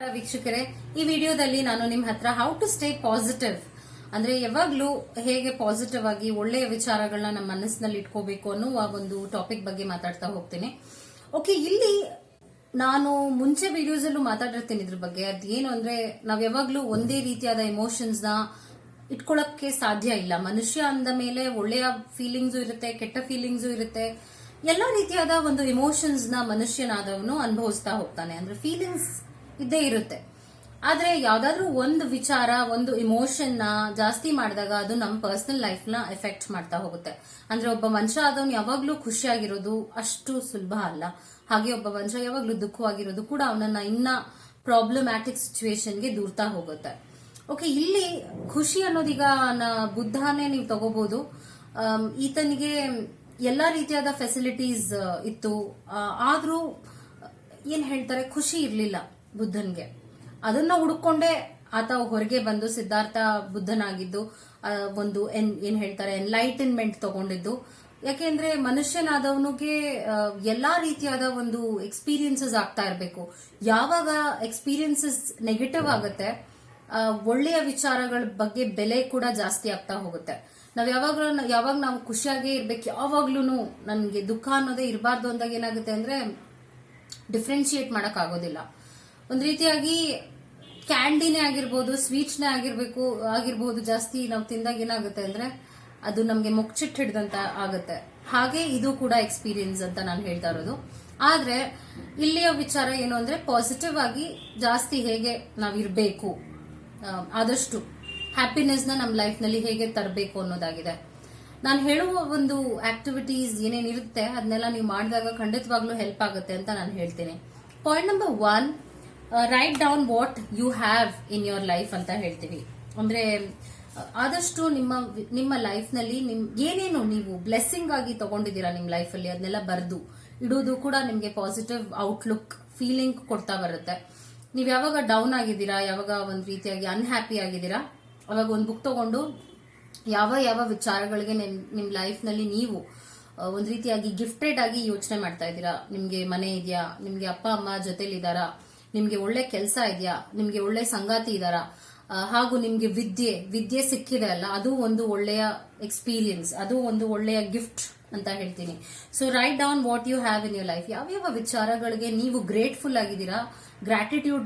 ವೀಕ್ಷಕರೇ, ಈ ವಿಡಿಯೋದಲ್ಲಿ ನಾನು ನಿಮ್ಮ ಹತ್ರ ಹೌ ಟು ಸ್ಟೇ ಪಾಸಿಟಿವ್ ಅಂದ್ರೆ ಯಾವಾಗ್ಲೂ ಹೇಗೆ ಪಾಸಿಟಿವ್ ಆಗಿ ಒಳ್ಳೆಯ ವಿಚಾರಗಳನ್ನ ನಮ್ಮ ಮನಸ್ಸಿನಲ್ಲಿ ಇಟ್ಕೋಬೇಕು ಅನ್ನುವ ಒಂದು ಟಾಪಿಕ್ ಬಗ್ಗೆ ಮಾತಾಡ್ತಾ ಹೋಗ್ತೀನಿ. ಓಕೆ ಇಲ್ಲಿ ನಾನು ಮುಂಚೆ ವಿಡಿಯೋಸ್ ಅಲ್ಲೂ ಮಾತಾಡಿರ್ತೀನಿ ಇದ್ರ ಬಗ್ಗೆ. ಅದೇನು ಅಂದ್ರೆ ನಾವ್ ಯಾವಾಗ್ಲೂ ಒಂದೇ ರೀತಿಯಾದ ಎಮೋಷನ್ಸ್ನ ಇಟ್ಕೊಳಕ್ಕೆ ಸಾಧ್ಯ ಇಲ್ಲ. ಮನುಷ್ಯ ಅಂದ ಮೇಲೆ ಒಳ್ಳೆಯ ಫೀಲಿಂಗ್ಸು ಇರುತ್ತೆ, ಕೆಟ್ಟ ಫೀಲಿಂಗ್ಸು ಇರುತ್ತೆ. ಎಲ್ಲ ರೀತಿಯಾದ ಒಂದು ಎಮೋಷನ್ಸ್ನ ಮನುಷ್ಯನಾದವನು ಅನುಭವಿಸ್ತಾ ಹೋಗ್ತಾನೆ. ಅಂದ್ರೆ ಫೀಲಿಂಗ್ಸ್ ಇದ್ದೇ ಇರುತ್ತೆ. ಆದ್ರೆ ಯಾವ್ದಾದ್ರು ಒಂದು ವಿಚಾರ, ಒಂದು ಇಮೋಷನ್ನ ಜಾಸ್ತಿ ಮಾಡಿದಾಗ ಅದು ನಮ್ಮ ಪರ್ಸನಲ್ ಲೈಫ್ನ ಎಫೆಕ್ಟ್ ಮಾಡ್ತಾ ಹೋಗುತ್ತೆ. ಅಂದ್ರೆ ಒಬ್ಬ ಮನುಷ್ಯ ಆದವನು ಯಾವಾಗ್ಲೂ ಖುಷಿಯಾಗಿರೋದು ಅಷ್ಟು ಸುಲಭ ಅಲ್ಲ. ಹಾಗೆ ಒಬ್ಬ ಮನುಷ್ಯ ಯಾವಾಗ್ಲೂ ದುಃಖವಾಗಿರೋದು ಕೂಡ ಅವನನ್ನ ಇನ್ನ ಪ್ರಾಬ್ಲಮ್ಯಾಟಿಕ್ ಸಿಚುವೇಶನ್ಗೆ ದೂರ್ತಾ ಹೋಗುತ್ತೆ. ಓಕೆ ಇಲ್ಲಿ ಖುಷಿ ಅನ್ನೋದೀಗ ಬುದ್ಧನೇ ನೀವು ತಗೋಬಹುದು ಈತನಿಗೆ ಎಲ್ಲಾ ರೀತಿಯಾದ ಫೆಸಿಲಿಟೀಸ್ ಇತ್ತು. ಆದ್ರೂ ಏನ್ ಹೇಳ್ತಾರೆ, ಖುಷಿ ಇರ್ಲಿಲ್ಲ. ಬುದ್ಧನ್ಗೆ. ಅದನ್ನ ಹುಡುಕೊಂಡೇ ಆತ ಹೊರಗೆ ಬಂದು ಸಿದ್ಧಾರ್ಥ ಬುದ್ಧನಾಗಿದ್ದು ಒಂದು ಎನ್ ಏನ್ ಹೇಳ್ತಾರೆ ಎನ್ಲೈಟನ್ಮೆಂಟ್ ತಗೊಂಡಿದ್ದು. ಯಾಕೆಂದ್ರೆ ಮನುಷ್ಯನಾದವನಿಗೆ ಎಲ್ಲಾ ರೀತಿಯಾದ ಒಂದು ಎಕ್ಸ್ಪೀರಿಯನ್ಸಸ್ ಆಗ್ತಾ ಇರಬೇಕು. ಯಾವಾಗ ಎಕ್ಸ್ಪೀರಿಯನ್ಸಸ್ ನೆಗೆಟಿವ್ ಆಗುತ್ತೆ ಒಳ್ಳೆಯ ವಿಚಾರಗಳ ಬಗ್ಗೆ ಬೆಲೆ ಕೂಡ ಜಾಸ್ತಿ ಆಗ್ತಾ ಹೋಗುತ್ತೆ. ನಾವ್ ಯಾವಾಗಲೂ, ಯಾವಾಗ ನಾವು ಖುಷಿಯಾಗೇ ಇರ್ಬೇಕು ಯಾವಾಗ್ಲೂ ನನ್ಗೆ ದುಃಖ ಅನ್ನೋದೇ ಇರಬಾರ್ದು ಅಂದಾಗ ಏನಾಗುತ್ತೆ ಅಂದ್ರೆ ಡಿಫ್ರೆನ್ಶಿಯೇಟ್ ಮಾಡಕ್ ಆಗೋದಿಲ್ಲ. ಒಂದ್ ರೀತಿಯಾಗಿ ಕ್ಯಾಂಡಿನೇ ಆಗಿರ್ಬೋದು, ಸ್ವೀಟ್ಸ್ನೇ ಆಗಿರ್ಬೇಕು, ಆಗಿರ್ಬೋದು ಜಾಸ್ತಿ ನಾವು ತಿಂದಾಗ ಏನಾಗುತ್ತೆ ಅಂದ್ರೆ ಅದು ನಮ್ಗೆ ಮುಚ್ಚಿಟ್ಟು ಹಿಡ್ದಂತ ಆಗುತ್ತೆ. ಹಾಗೆ ಇದು ಕೂಡ ಎಕ್ಸ್ಪೀರಿಯನ್ಸ್ ಅಂತ ನಾನು ಹೇಳ್ತಾ ಇರೋದು. ಆದ್ರೆ ಇಲ್ಲಿಯ ವಿಚಾರ ಏನು ಅಂದ್ರೆ ಪಾಸಿಟಿವ್ ಆಗಿ ಜಾಸ್ತಿ ಹೇಗೆ ನಾವಿರ್ಬೇಕು ಇರಬೇಕು ಆದಷ್ಟು ಹ್ಯಾಪಿನೆಸ್ನ ನಮ್ಮ ಲೈಫ್ನಲ್ಲಿ ಹೇಗೆ ತರಬೇಕು ಅನ್ನೋದಾಗಿದೆ. ನಾನು ಹೇಳುವ ಒಂದು ಆಕ್ಟಿವಿಟೀಸ್ ಏನೇನಿರುತ್ತೆ ಅದನ್ನೆಲ್ಲ ನೀವು ಮಾಡಿದಾಗ ಖಂಡಿತವಾಗ್ಲೂ ಹೆಲ್ಪ್ ಆಗುತ್ತೆ ಅಂತ ನಾನು ಹೇಳ್ತೀನಿ. Point number one write down what you have in your life ಅಂತ ಹೇಳ್ತೀವಿ. ಅಂದ್ರೆ ಆದಷ್ಟು ನಿಮ್ಮ ನಿಮ್ಮ ಲೈಫ್ನಲ್ಲಿ ನಿಮ್, ಏನೇನು ನೀವು ಬ್ಲೆಸ್ಸಿಂಗ್ ಆಗಿ ತಗೊಂಡಿದ್ದೀರಾ ನಿಮ್ ಲೈಫ್ ಅಲ್ಲಿ ಅದನ್ನೆಲ್ಲ ಬರೆದು ಇಡೋದು ಕೂಡ ನಿಮ್ಗೆ ಪಾಸಿಟಿವ್ ಔಟ್ಲುಕ್ ಫೀಲಿಂಗ್ ಕೊಡ್ತಾ ಬರುತ್ತೆ. ನೀವು ಯಾವಾಗ ಡೌನ್ ಆಗಿದ್ದೀರಾ, ಯಾವಾಗ ಒಂದು ರೀತಿಯಾಗಿ ಅನ್ಹ್ಯಾಪಿ ಆಗಿದ್ದೀರಾ, ಅವಾಗ ಒಂದು ಬುಕ್ ತಗೊಂಡು ಯಾವ ಯಾವ ವಿಚಾರಗಳಿಗೆ ನಿಮ್ ನಿಮ್ ಲೈಫ್ನಲ್ಲಿ ನೀವು ಒಂದು ಒಂದ್ ರೀತಿಯಾಗಿ ಗಿಫ್ಟೆಡ್ ಆಗಿ ಯೋಚನೆ ಮಾಡ್ತಾ ಇದ್ದೀರಾ? ನಿಮಗೆ ಮನೆ ಇದೆಯಾ? ನಿಮಗೆ ಅಪ್ಪ, ಅಮ್ಮ ಜೊತೆಲಿದಾರಾ ನಿಮ್ಗೆ ಒಳ್ಳೆ ಕೆಲಸ ಇದೆಯಾ? ನಿಮ್ಗೆ ಒಳ್ಳೆ ಸಂಗಾತಿ ಇದ್ದಾರಾ ಹಾಗೂ ನಿಮ್ಗೆ ವಿದ್ಯೆ ವಿದ್ಯೆ ಸಿಕ್ಕಿದೆ ಅಲ್ಲ, ಅದು ಒಂದು ಒಳ್ಳೆಯ ಎಕ್ಸ್ಪೀರಿಯನ್ಸ್ ಅದು ಒಂದು ಒಳ್ಳೆಯ ಗಿಫ್ಟ್ ಅಂತ ಹೇಳ್ತೀನಿ. So write down what you have in your life ಯಾವ್ಯಾವ ವಿಚಾರಗಳಿಗೆ ನೀವು ಗ್ರೇಟ್ಫುಲ್ ಆಗಿದ್ದೀರಾ?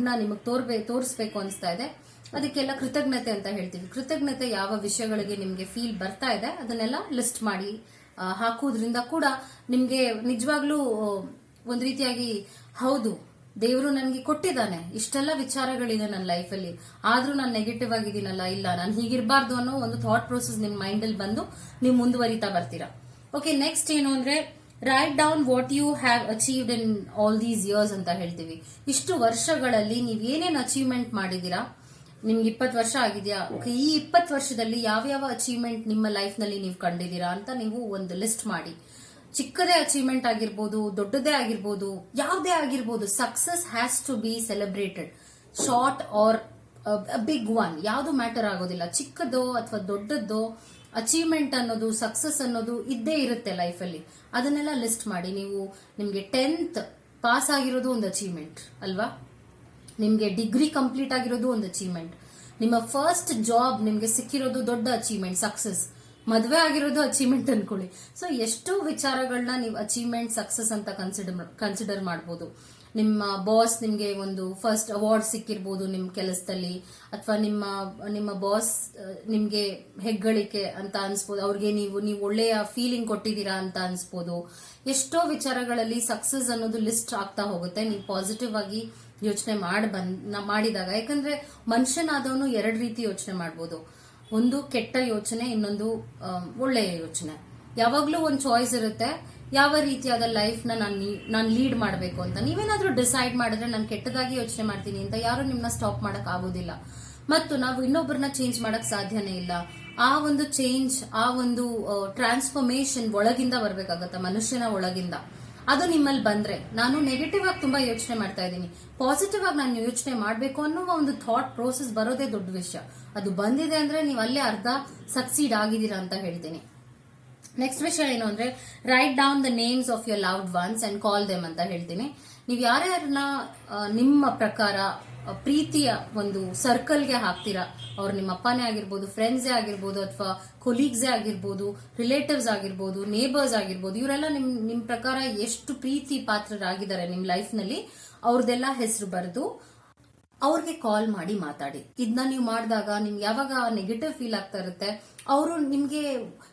ನ ನಿಮಗೆ ತೋರ್ಬೇ, ತೋರಿಸ್ಬೇಕು ಅನಿಸ್ತಾ ಇದೆ. ಅದಕ್ಕೆಲ್ಲ ಕೃತಜ್ಞತೆ ಅಂತ ಹೇಳ್ತೀವಿ ಕೃತಜ್ಞತೆ ಯಾವ ವಿಷಯಗಳಿಗೆ ನಿಮ್ಗೆ ಫೀಲ್ ಬರ್ತಾ ಇದೆ, ಅದನ್ನೆಲ್ಲ ಲಿಸ್ಟ್ ಮಾಡಿ ಹಾಕೋದ್ರಿಂದ ಕೂಡ ನಿಮ್ಗೆ ನಿಜವಾಗ್ಲೂ ಒಂದ್ ರೀತಿಯಾಗಿ ಹೌದು. ದೇವರು ನನಗೆ ಕೊಟ್ಟಿದ್ದಾನೆ. ಇಷ್ಟೆಲ್ಲ ವಿಚಾರಗಳಿದೆ ನನ್ನ ಲೈಫಲ್ಲಿ. ಆದ್ರೂ ನಾನು ನೆಗೆಟಿವ್ ಆಗಿದ್ದೀನಲ್ಲ, ಇಲ್ಲ, ನಾನು ಹೀಗಿರಬಾರ್ದು ಅನ್ನೋ ಒಂದು ಥಾಟ್ ಪ್ರೋಸೆಸ್ ನಿಮ್ಮ ಮೈಂಡಲ್ಲಿ ಬಂದು ನೀವು ಮುಂದುವರಿತಾ ಬರ್ತೀರಾ. ಓಕೆ ನೆಕ್ಸ್ಟ್ ಏನು ಅಂದ್ರೆ write down what you have achieved in all these years ಅಂತ ಹೇಳ್ತೀವಿ. ಇಷ್ಟು ವರ್ಷಗಳಲ್ಲಿ ನೀವು ಏನೇನು ಅಚೀವ್ಮೆಂಟ್ ಮಾಡಿದೀರಾ ನಿಮ್ಗೆ ಇಪ್ಪತ್ತು ವರ್ಷ ಆಗಿದೆಯಾ? ಈ ಇಪ್ಪತ್ತು ವರ್ಷದಲ್ಲಿ ಯಾವ ಯಾವ ಅಚೀವ್ಮೆಂಟ್ ನಿಮ್ಮ ಲೈಫ್ನಲ್ಲಿ ನೀವು ಕಂಡಿದ್ದೀರಾ ಅಂತ ನೀವು ಒಂದು ಲಿಸ್ಟ್ ಮಾಡಿ. ಚಿಕ್ಕದೇ ಅಚೀವ್ಮೆಂಟ್ ಆಗಿರ್ಬೋದು, ದೊಡ್ಡದೇ ಆಗಿರ್ಬೋದು, ಯಾವುದೇ ಆಗಿರ್ಬೋದು success has to be celebrated short or big one ಯಾವುದು ಮ್ಯಾಟರ್ ಆಗೋದಿಲ್ಲ. ಚಿಕ್ಕದೋ ಅಥವಾ ದೊಡ್ಡದ್ದೋ ಅಚೀವ್ಮೆಂಟ್ ಅನ್ನೋದು ಸಕ್ಸಸ್ ಅನ್ನೋದು ಇದ್ದೇ ಇರುತ್ತೆ ಲೈಫಲ್ಲಿ ಅದನ್ನೆಲ್ಲ ಲಿಸ್ಟ್ ಮಾಡಿ. ನೀವು ನಿಮಗೆ ಟೆಂತ್ ಪಾಸ್ ಆಗಿರೋದು ಒಂದು ಅಚೀವ್ಮೆಂಟ್ ಅಲ್ವಾ? ನಿಮಗೆ ಡಿಗ್ರಿ ಕಂಪ್ಲೀಟ್ ಆಗಿರೋದು ಒಂದು ಅಚೀವ್ಮೆಂಟ್ ನಿಮ್ಮ ಫಸ್ಟ್ ಜಾಬ್ ನಿಮಗೆ ಸಿಕ್ಕಿರೋದು ದೊಡ್ಡ ಅಚೀವ್ಮೆಂಟ್ ಸಕ್ಸಸ್ ಮದುವೆ ಆಗಿರೋದು ಅಚೀವ್ಮೆಂಟ್ ಅನ್ಕೊಳ್ಳಿ. ಸೊ ಎಷ್ಟು ವಿಚಾರಗಳನ್ನ ನೀವು ಅಚೀವ್ಮೆಂಟ್ ಸಕ್ಸಸ್ ಅಂತ ಕನ್ಸಿಡರ್ ಕನ್ಸಿಡರ್ ಮಾಡ್ಬೋದು. ನಿಮ್ಮ ಬಾಸ್ ನಿಮಗೆ ಒಂದು ಫಸ್ಟ್ ಅವಾರ್ಡ್ ಸಿಕ್ಕಿರ್ಬೋದು ನಿಮ್ಮ ಕೆಲಸದಲ್ಲಿ, ಅಥವಾ ನಿಮ್ಮ ನಿಮ್ಮ ಬಾಸ್ ನಿಮಗೆ ಹೆಗ್ಗಳಿಕೆ ಅಂತ ಅನ್ಸ್ಬೋದು, ಅವ್ರಿಗೆ ನೀವು ನೀವು ಒಳ್ಳೆಯ ಫೀಲಿಂಗ್ ಕೊಟ್ಟಿದ್ದೀರಾ ಅಂತ ಅನ್ಸ್ಬೋದು. ಎಷ್ಟೋ ವಿಚಾರಗಳಲ್ಲಿ ಸಕ್ಸಸ್ ಅನ್ನೋದು ಲಿಸ್ಟ್ ಆಗ್ತಾ ಹೋಗುತ್ತೆ. ನೀವು ಪಾಸಿಟಿವ್ ಆಗಿ ಯೋಚನೆ ಮಾಡಿ ಬಂದ್ ಮಾಡಿದಾಗ. ಯಾಕಂದ್ರೆ ಮನುಷ್ಯನಾದವನು ಎರಡು ರೀತಿ ಯೋಚನೆ ಮಾಡ್ಬೋದು. ಒಂದು ಕೆಟ್ಟ ಯೋಚನೆ, ಇನ್ನೊಂದು ಒಳ್ಳೆಯ ಯೋಚನೆ. ಯಾವಾಗ್ಲೂ ಒಂದು ಚಾಯ್ಸ್ ಇರುತ್ತೆ. ಯಾವ ರೀತಿಯಾದ ಲೈಫ್ನ ನಾನು ನಾನು ಲೀಡ್ ಮಾಡಬೇಕು ಅಂತ. ನೀವೇನಾದ್ರೂ ಡಿಸೈಡ್ ಮಾಡಿದ್ರೆ ನಾನು ಕೆಟ್ಟದಾಗಿ ಯೋಚನೆ ಮಾಡ್ತೀನಿ ಅಂತ ಯಾರು ನಿಮ್ನ ಸ್ಟಾಪ್ ಮಾಡಕ್ ಆಗೋದಿಲ್ಲ. ಮತ್ತು ನಾವು ಇನ್ನೊಬ್ಬರನ್ನ ಚೇಂಜ್ ಮಾಡಕ್ ಸಾಧ್ಯನೇ ಇಲ್ಲ. ಆ ಒಂದು ಚೇಂಜ್ ಆ ಒಂದು ಟ್ರಾನ್ಸ್ಫಾರ್ಮೇಶನ್ ಒಳಗಿಂದ ಬರ್ಬೇಕಾಗತ್ತೆ, ಮನುಷ್ಯನ ಒಳಗಿಂದ. ಅದು ನಿಮ್ಮಲ್ಲಿ ಬಂದ್ರೆ. ನಾನು ನೆಗೆಟಿವ್ ಆಗಿ ತುಂಬಾ ಯೋಚನೆ ಮಾಡ್ತಾ ಇದ್ದೀನಿ. ಪಾಸಿಟಿವ್ ಆಗಿ ನಾನು ಯೋಚನೆ ಮಾಡಬೇಕು ಅನ್ನುವ ಒಂದು ಥಾಟ್ ಪ್ರೋಸೆಸ್ ಬರೋದೇ ದೊಡ್ಡ ವಿಷಯ. ಅದು ಬಂದಿದೆ ಅಂದ್ರೆ ನೀವು ಅಲ್ಲೇ ಅರ್ಧ ಸಕ್ಸೀಡ್ ಆಗಿದ್ದೀರಾ ಅಂತ ಹೇಳ್ತೀನಿ. ನೆಕ್ಸ್ಟ್ ವಿಷಯ ಏನು ಅಂದ್ರೆ write down the names of your loved ones and call them ಅಂತ ಹೇಳ್ತೀನಿ. ನೀವು ಯಾರ್ಯಾರನ್ನ ನಿಮ್ಮ ಪ್ರಕಾರ ಪ್ರೀತಿಯ ಒಂದು ಸರ್ಕಲ್ಗೆ ಹಾಕ್ತೀರಾ? ಅವ್ರು ನಿಮ್ಮ ಅಪ್ಪನೇ ಆಗಿರ್ಬೋದು ಫ್ರೆಂಡ್ಸೇ ಆಗಿರ್ಬೋದು, ಅಥವಾ ಕೊಲೀಗ್ಸೇ ಆಗಿರ್ಬೋದು ರಿಲೇಟಿವ್ಸ್ ಆಗಿರ್ಬೋದು ನೇಬರ್ಸ್ ಆಗಿರ್ಬೋದು, ಇವರೆಲ್ಲ ನಿಮ್ ನಿಮ್ ಪ್ರಕಾರ ಎಷ್ಟು ಪ್ರೀತಿ ಪಾತ್ರರಾಗಿದ್ದಾರೆ ನಿಮ್ ಲೈಫ್ನಲ್ಲಿ? ಅವ್ರದ್ದೆಲ್ಲ ಹೆಸರು ಬರೆದು ಅವ್ರಿಗೆ ಕಾಲ್ ಮಾಡಿ ಮಾತಾಡಿ. ಇದನ್ನ ನೀವು ಮಾಡಿದಾಗ ನಿಮ್ಗೆ ಯಾವಾಗ ನೆಗೆಟಿವ್ ಫೀಲ್ ಆಗ್ತಾ ಇರುತ್ತೆ, ಅವರು ನಿಮ್ಗೆ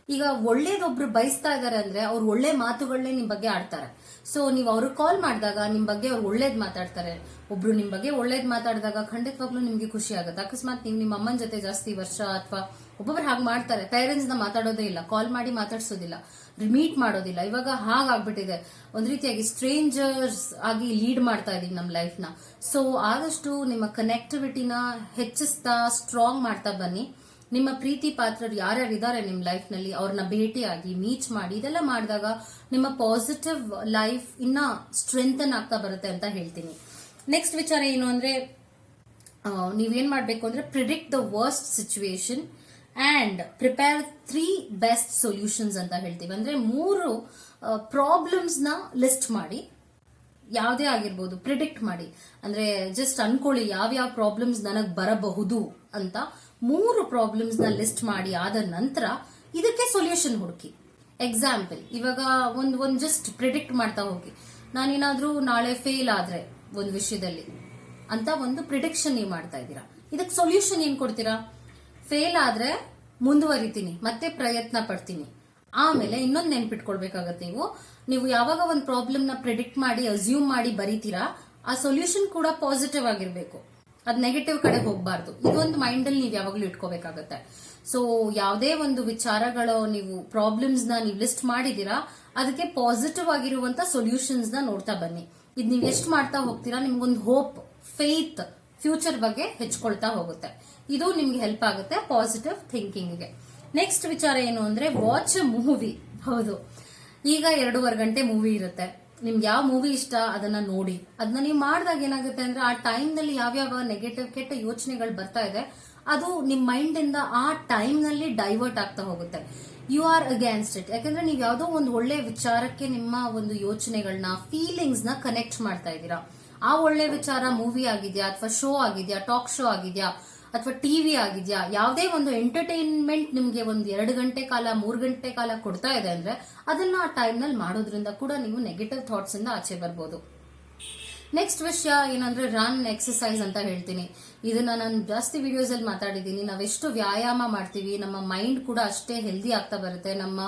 ಈಗ ಒಳ್ಳೇದೊಬ್ರು ಬಯಸ್ತಾ ಇದಾರೆ ಅಂದ್ರೆ ಅವ್ರು ಒಳ್ಳೆ ಮಾತುಗಳನ್ನೇ ನಿಮ್ ಬಗ್ಗೆ ಆಡ್ತಾರೆ. ಸೊ ನೀವು ಅವ್ರಿಗೆ ಕಾಲ್ ಮಾಡಿದಾಗ ನಿಮ್ ಬಗ್ಗೆ ಅವ್ರು ಒಳ್ಳೇದ್ ಮಾತಾಡ್ತಾರೆ. ಒಬ್ರು ನಿಮ್ ಬಗ್ಗೆ ಒಳ್ಳೇದ್ ಮಾತಾಡಿದಾಗ ಖಂಡಿತವಾಗ್ಲೂ ನಿಮ್ಗೆ ಖುಷಿ ಆಗುತ್ತೆ. ಅಕಸ್ಮಾತ್ ನೀವು ನಿಮ್ಮ ಅಮ್ಮನ ಜೊತೆ ಜಾಸ್ತಿ ವರ್ಷ ಅಥವಾ ಒಬ್ಬೊಬ್ರು ಹಾಗೆ ಮಾಡ್ತಾರೆ. ಪೇರೆಂಟ್ಸ್ನ ಮಾತಾಡೋದೇ ಇಲ್ಲ. ಕಾಲ್ ಮಾಡಿ ಮಾತಾಡ್ಸೋದಿಲ್ಲ. ಮೀಟ್ ಮಾಡೋದಿಲ್ಲ. ಇವಾಗ ಹಾಗಾಗ್ಬಿಟ್ಟಿದೆ. ಒಂದ್ ರೀತಿಯಾಗಿ ಸ್ಟ್ರೇಂಜರ್ಸ್ ಆಗಿ ಲೀಡ್ ಮಾಡ್ತಾ ಇದೀವಿ ನಮ್ಮ ಲೈಫ್ನ. ಸೊ ಆದಷ್ಟು ನಿಮ್ಮ ಕನೆಕ್ಟಿವಿಟಿನ ಹೆಚ್ಚಿಸ್ತಾ ಸ್ಟ್ರಾಂಗ್ ಮಾಡ್ತಾ ಬನ್ನಿ. ನಿಮ್ಮ ಪ್ರೀತಿ ಪಾತ್ರರು ಯಾರ್ಯಾರು ಇದ್ದಾರೆ ನಿಮ್ಮ ಲೈಫ್ನಲ್ಲಿ, ಅವ್ರನ್ನ ಭೇಟಿಯಾಗಿ ಮೀಚ್ ಮಾಡಿ, ಇದೆಲ್ಲ ಮಾಡಿದಾಗ ನಿಮ್ಮ ಪಾಸಿಟಿವ್ ಲೈಫ್ ಇನ್ನ ಸ್ಟ್ರೆಂಥನ್ ಆಗ್ತಾ ಬರುತ್ತೆ ಅಂತ ಹೇಳ್ತೀನಿ. ನೆಕ್ಸ್ಟ್ ವಿಚಾರ ಏನು ಅಂದ್ರೆ ನೀವೇನ್ ಮಾಡ್ಬೇಕು ಅಂದ್ರೆ predict the worst situation and prepare three best solutions ಅಂತ ಹೇಳ್ತೀವಿ. ಅಂದರೆ ಮೂರು ಪ್ರಾಬ್ಲಮ್ಸ್ನ ಲಿಸ್ಟ್ ಮಾಡಿ. ಯಾವುದೇ ಆಗಿರ್ಬೋದು ಪ್ರಿಡಿಕ್ಟ್ ಮಾಡಿ. ಅಂದರೆ ಜಸ್ಟ್ ಅನ್ಕೊಳ್ಳಿ ಯಾವ್ಯಾವ ಪ್ರಾಬ್ಲಮ್ಸ್ ನನಗೆ ಬರಬಹುದು ಅಂತ ಮೂರು ಪ್ರಾಬ್ಲಮ್ಸ್ನ ಲಿಸ್ಟ್ ಮಾಡಿ ಆದ ನಂತರ ಇದಕ್ಕೆ ಸೊಲ್ಯೂಷನ್ ಹುಡುಕಿ. ಎಕ್ಸಾಂಪಲ್ ಇವಾಗ ಒಂದು ಒಂದು ಜಸ್ಟ್ ಪ್ರಿಡಿಕ್ಟ್ ಮಾಡ್ತಾ ಹೋಗಿ. ನಾನೇನಾದರೂ ನಾಳೆ ಫೇಲ್ ಆದರೆ ಒಂದು ವಿಷಯದಲ್ಲಿ ಅಂತ ಒಂದು ಪ್ರಿಡಿಕ್ಷನ್ ನೀವು ಮಾಡ್ತಾ ಇದ್ದೀರಾ. ಇದಕ್ಕೆ ಸೊಲ್ಯೂಷನ್ ಏನು ಕೊಡ್ತೀರಾ? ಫೇಲ್ ಆದ್ರೆ ಮುಂದುವರಿತೀನಿ, ಮತ್ತೆ ಪ್ರಯತ್ನ ಪಡ್ತೀನಿ. ಆಮೇಲೆ ಇನ್ನೊಂದು ನೆನ್ಪಿಟ್ಕೊಳ್ಬೇಕಾಗತ್ತೆ ನೀವು. ನೀವು ಯಾವಾಗ ಒಂದು ಪ್ರಾಬ್ಲಮ್ನ ಪ್ರಿಡಿಕ್ಟ್ ಮಾಡಿ ಅಸ್ಯೂಮ್ ಮಾಡಿ ಬರೀತೀರಾ, ಆ ಸೊಲ್ಯೂಷನ್ ಕೂಡ ಪಾಸಿಟಿವ್ ಆಗಿರ್ಬೇಕು. ಅದ್ ನೆಗೆಟಿವ್ ಕಡೆ ಹೋಗ್ಬಾರ್ದು. ಇದೊಂದು ಮೈಂಡ್ ಅಲ್ಲಿ ನೀವು ಯಾವಾಗ್ಲೂ ಇಟ್ಕೋಬೇಕಾಗತ್ತೆ. ಸೊ ಯಾವುದೇ ಒಂದು ವಿಚಾರಗಳು, ನೀವು ಪ್ರಾಬ್ಲಮ್ಸ್ನ ನೀವು ಲಿಸ್ಟ್ ಮಾಡಿದೀರಾ, ಅದಕ್ಕೆ ಪಾಸಿಟಿವ್ ಆಗಿರುವಂತ ಸೊಲ್ಯೂಷನ್ಸ್ನ ನೋಡ್ತಾ ಬನ್ನಿ. ಇದು ನೀವು ಎಷ್ಟು ಮಾಡ್ತಾ ಹೋಗ್ತೀರಾ, ನಿಮ್ಗೊಂದು ಹೋಪ್ ಫೇತ್ ಫ್ಯೂಚರ್ ಬಗ್ಗೆ ಹೆಚ್ಕೊಳ್ತಾ ಹೋಗುತ್ತೆ. ಇದು ನಿಮ್ಗೆ ಹೆಲ್ಪ್ ಆಗುತ್ತೆ ಪಾಸಿಟಿವ್ ಥಿಂಕಿಂಗ್ಗೆ ನೆಕ್ಸ್ಟ್ ವಿಚಾರ ಏನು ಅಂದ್ರೆ ವಾಚ್ ಮೂವಿ ಹೌದು. ಈಗ ಎರಡೂವರೆ ಗಂಟೆ ಮೂವಿ ಇರುತ್ತೆ. ನಿಮ್ಗೆ ಯಾವ ಮೂವಿ ಇಷ್ಟ ಅದನ್ನ ನೋಡಿ. ಅದನ್ನ ನೀವು ಮಾಡಿದಾಗ ಏನಾಗುತ್ತೆ ಅಂದ್ರೆ ಆ ಟೈಮ್ನಲ್ಲಿ ಯಾವ್ಯಾವ ನೆಗೆಟಿವ್ ಕೆಟ್ಟ ಯೋಚನೆಗಳು ಬರ್ತಾ ಇದೆ, ಅದು ನಿಮ್ ಮೈಂಡ್ ಇಂದ ಆ ಟೈಮ್ನಲ್ಲಿ ಡೈವರ್ಟ್ ಆಗ್ತಾ ಹೋಗುತ್ತೆ. ಯು ಆರ್ ಅಗೇನ್ಸ್ಟ್ ಇಟ್ ಯಾಕಂದ್ರೆ ನೀವು ಯಾವುದೋ ಒಂದು ಒಳ್ಳೆ ವಿಚಾರಕ್ಕೆ ನಿಮ್ಮ ಒಂದು ಯೋಚನೆಗಳನ್ನ ಫೀಲಿಂಗ್ಸ್ನ ಕನೆಕ್ಟ್ ಮಾಡ್ತಾ ಇದ್ದೀರಾ. ಆ ಒಳ್ಳೆ ವಿಚಾರ ಮೂವಿ ಆಗಿದೆಯಾ ಅಥವಾ ಶೋ ಆಗಿದೆಯಾ ಟಾಕ್ ಶೋ ಆಗಿದೆಯಾ ಅಥವಾ ಟಿವಿ ಆಗಿದೆಯಾ? ಯಾವುದೇ ಒಂದು ಎಂಟರ್ಟೈನ್ಮೆಂಟ್ ನಿಮಗೆ ಒಂದು ಎರಡು ಗಂಟೆ ಕಾಲ, ಮೂರು ಗಂಟೆ ಕಾಲ ಕೊಡ್ತಾ ಇದೆ ಅಂದ್ರೆ ಅದನ್ನ ಆ ಟೈಮ್ನಲ್ಲಿ ಮಾಡೋದ್ರಿಂದ ಕೂಡ ನೀವು ನೆಗೆಟಿವ್ ಥಾಟ್ಸ್ ಇಂದ ಆಚೆ ಬರ್ಬೋದು. ನೆಕ್ಸ್ಟ್ ವಿಷಯ ಏನಂದ್ರೆ ರನ್ ಎಕ್ಸಸೈಸ್ ಅಂತ ಹೇಳ್ತೀನಿ. ಇದನ್ನ ನಾನು ಜಾಸ್ತಿ ವಿಡಿಯೋಸ್ ಅಲ್ಲಿ ಮಾತಾಡಿದ್ದೀನಿ. ನಾವೆಷ್ಟು ವ್ಯಾಯಾಮ ಮಾಡ್ತೀವಿ, ನಮ್ಮ ಮೈಂಡ್ ಕೂಡ ಅಷ್ಟೇ ಹೆಲ್ದಿ ಆಗ್ತಾ ಬರುತ್ತೆ. ನಮ್ಮ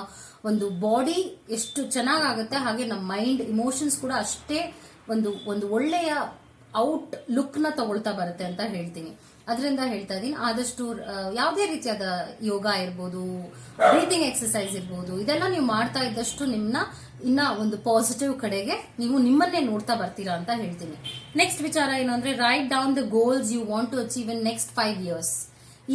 ಒಂದು ಬಾಡಿ ಎಷ್ಟು ಚೆನ್ನಾಗಾಗುತ್ತೆ ಹಾಗೆ ನಮ್ಮ ಮೈಂಡ್ ಇಮೋಷನ್ಸ್ ಕೂಡ ಅಷ್ಟೇ ಒಂದು ಒಂದು ಒಳ್ಳೆಯ ಔಟ್ ಲುಕ್ನ ತಗೊಳ್ತಾ ಬರುತ್ತೆ ಅಂತ ಹೇಳ್ತೀನಿ. ಅದರಿಂದ ಹೇಳ್ತಾ ಇದೀನಿ. ಆದಷ್ಟು ಯಾವುದೇ ರೀತಿಯಾದ ಯೋಗ ಇರ್ಬೋದು ಬ್ರೀತಿಂಗ್ ಎಕ್ಸಸೈಸ್ ಇರ್ಬೋದು, ಇದೆಲ್ಲ ನೀವು ಮಾಡ್ತಾ ಇದ್ದಷ್ಟು ನಿಮ್ನ ಇನ್ನ ಒಂದು ಪಾಸಿಟಿವ್ ಕಡೆಗೆ ನೀವು ನಿಮ್ಮನ್ನೇ ನೋಡ್ತಾ ಬರ್ತೀರಾ ಅಂತ ಹೇಳ್ತೀನಿ. ನೆಕ್ಸ್ಟ್ ವಿಚಾರ ಏನು ಅಂದ್ರೆ write down the goals you want to achieve in next five years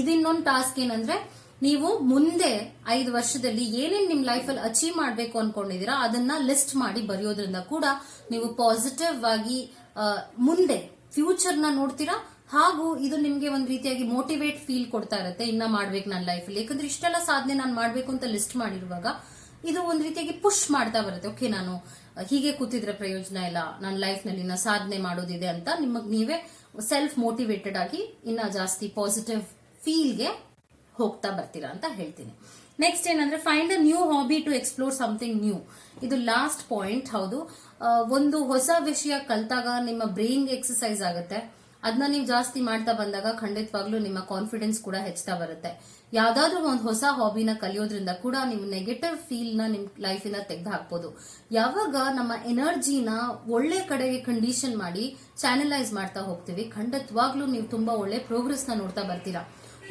ಇದಿನ್ನೊಂದು task ಏನಂದ್ರೆ ನೀವು ಮುಂದೆ ಐದು ವರ್ಷದಲ್ಲಿ ಏನೇನ್ ನಿಮ್ ಲೈಫಲ್ಲಿ ಅಚೀವ್ ಮಾಡಬೇಕು ಅನ್ಕೊಂಡಿದೀರಾ ಅದನ್ನ ಲಿಸ್ಟ್ ಮಾಡಿ ಬರೆಯೋದ್ರಿಂದ ಕೂಡ ನೀವು ಪಾಸಿಟಿವ್ ಆಗಿ ಮುಂದೆ ಫ್ಯೂಚರ್ನ ನೋಡ್ತೀರಾ? ಹಾಗೂ ಇದು ನಿಮ್ಗೆ ಒಂದ್ ರೀತಿಯಾಗಿ ಮೋಟಿವೇಟ್ ಫೀಲ್ ಕೊಡ್ತಾ ಇರುತ್ತೆ, ಇನ್ನ ಮಾಡ್ಬೇಕು ನನ್ನ ಲೈಫಲ್ಲಿ ಯಾಕಂದ್ರೆ ಇಷ್ಟೆಲ್ಲ ಸಾಧನೆ ನಾನು ಮಾಡ್ಬೇಕು ಅಂತ ಲಿಸ್ಟ್ ಮಾಡಿರುವಾಗ ಇದು ಒಂದ್ ರೀತಿಯಾಗಿ ಪುಷ್ ಮಾಡ್ತಾ ಬರುತ್ತೆ. ಓಕೆ ನಾನು ಹೀಗೆ ಕೂತಿದ್ರೆ ಪ್ರಯೋಜನ ಇಲ್ಲ ನನ್ನ ಲೈಫ್ನಲ್ಲಿ ಇನ್ನ ಸಾಧನೆ ಮಾಡೋದಿದೆ ಅಂತ ನಿಮಗ್ ನೀವೇ ಸೆಲ್ಫ್ ಮೋಟಿವೇಟೆಡ್ ಆಗಿ ಇನ್ನ ಜಾಸ್ತಿ ಪಾಸಿಟಿವ್ ಫೀಲ್ಗೆ ಹೋಗ್ತಾ ಬರ್ತೀರಾ ಅಂತ ಹೇಳ್ತೀನಿ. ನೆಕ್ಸ್ಟ್ ಏನಂದ್ರೆ find a new hobby to explore something new ಇದು ಲಾಸ್ಟ್ ಪಾಯಿಂಟ್ ಹೌದು. ಒಂದು ಹೊಸ ವಿಷಯ ಕಲ್ತಾಗ ನಿಮ್ಮ ಬ್ರೈನ್ಗೆ ಎಕ್ಸಸೈಸ್ ಆಗುತ್ತೆ. ಅದನ್ನ ನೀವು ಜಾಸ್ತಿ ಮಾಡ್ತಾ ಬಂದಾಗ ಖಂಡಿತವಾಗ್ಲೂ ನಿಮ್ಮ ಕಾನ್ಫಿಡೆನ್ಸ್ ಕೂಡ ಹೆಚ್ಚುತ್ತಾ ಬರುತ್ತೆ. ಯಾವ್ದಾದ್ರು ಒಂದು ಹೊಸ ಹಾಬಿನ ಕಲಿಯೋದ್ರಿಂದ ಕೂಡ ನೀವು ನೆಗೆಟಿವ್ ಫೀಲ್ನ ನಿಮ್ ಲೈಫಿನ ತೆಗೆದು ಹಾಕ್ಬೋದು ಯಾವಾಗ ನಮ್ಮ ಎನರ್ಜಿನ ಒಳ್ಳೆ ಕಡೆಗೆ ಕಂಡೀಷನ್ ಮಾಡಿ ಚಾನಲೈಸ್ ಮಾಡ್ತಾ ಹೋಗ್ತೀವಿ, ಖಂಡಿತವಾಗ್ಲೂ ನೀವು ತುಂಬಾ ಒಳ್ಳೆ ಪ್ರೋಗ್ರೆಸ್ನ ನೋಡ್ತಾ ಬರ್ತೀರಾ.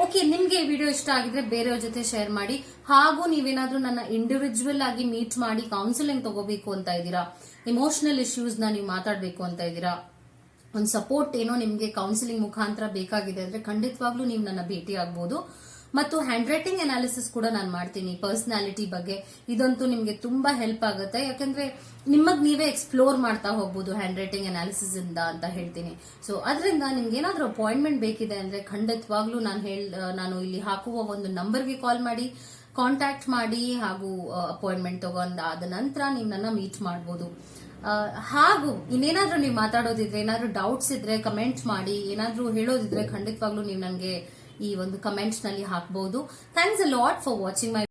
ಓಕೆ ನಿಮ್ಗೆ ವಿಡಿಯೋ ಇಷ್ಟ ಆಗಿದ್ರೆ ಬೇರೆಯವ್ರ ಜೊತೆ ಶೇರ್ ಮಾಡಿ. ಹಾಗೂ ನೀವೇನಾದ್ರೂ ನನ್ನ ಇಂಡಿವಿಜುವಲ್ ಆಗಿ ಮೀಟ್ ಮಾಡಿ ಕೌನ್ಸಿಲಿಂಗ್ ತಗೋಬೇಕು ಅಂತ ಇದ್ದೀರಾ? ಇಮೋಷನಲ್ ಇಶ್ಯೂಸ್ನ ನೀವು ಮಾತಾಡಬೇಕು ಅಂತ ಇದ್ದೀರಾ? ಒಂದು ಸಪೋರ್ಟ್ ಏನೋ ನಿಮ್ಗೆ ಕೌನ್ಸಿಲಿಂಗ್ ಮುಖಾಂತರ ಬೇಕಾಗಿದೆ ಅಂದ್ರೆ ಖಂಡಿತವಾಗ್ಲೂ ನೀವು ನನ್ನ ಭೇಟಿ ಆಗ್ಬೋದು. ಮತ್ತು ಹ್ಯಾಂಡ್ ರೈಟಿಂಗ್ ಅನಾಲಿಸಿಸ್ ಕೂಡ ನಾನು ಮಾಡ್ತೀನಿ ಪರ್ಸನಾಲಿಟಿ ಬಗ್ಗೆ. ಇದಂತೂ ನಿಮಗೆ ತುಂಬಾ ಹೆಲ್ಪ್ ಆಗುತ್ತೆ. ಯಾಕಂದ್ರೆ ನಿಮಗ್ ನೀವೇ ಎಕ್ಸ್ಪ್ಲೋರ್ ಮಾಡ್ತಾ ಹೋಗ್ಬೋದು ಹ್ಯಾಂಡ್ ರೈಟಿಂಗ್ ಅನಾಲಿಸಿಸ್ ಇಂದ ಅಂತ ಹೇಳ್ತೀನಿ. ಸೊ ಅದರಿಂದ ನಿಮ್ಗೆ ಏನಾದ್ರೂ ಅಪಾಯಿಂಟ್ಮೆಂಟ್ ಬೇಕಿದೆ ಅಂದ್ರೆ ಖಂಡಿತವಾಗ್ಲೂ ನಾನು ಹೇಳ್ ನಾನು ಇಲ್ಲಿ ಹಾಕುವ ಒಂದು ನಂಬರ್ಗೆ ಕಾಲ್ ಮಾಡಿ ಕಾಂಟ್ಯಾಕ್ಟ್ ಮಾಡಿ, ಹಾಗೂ ಅಪಾಯಿಂಟ್ಮೆಂಟ್ ತಗೊಂಡ ಆದ ನಂತರ ನೀವು ನನ್ನ ಮೀಟ್ ಮಾಡ್ಬೋದು. ಹಾಗೂ ಇನ್ನೇನಾದ್ರೂ ನೀವು ಮಾತಾಡೋದಿದ್ರೆ, ಏನಾದ್ರೂ ಡೌಟ್ಸ್ ಇದ್ರೆ ಕಮೆಂಟ್ ಮಾಡಿ, ಏನಾದ್ರೂ ಹೇಳೋದಿದ್ರೆ ಖಂಡಿತವಾಗ್ಲೂ ನೀವು ನನಗೆ ಈ ಒಂದು ಕಮೆಂಟ್ಸ್ನಲ್ಲಿ ಹಾಕಬಹುದು thanks a lot for watching my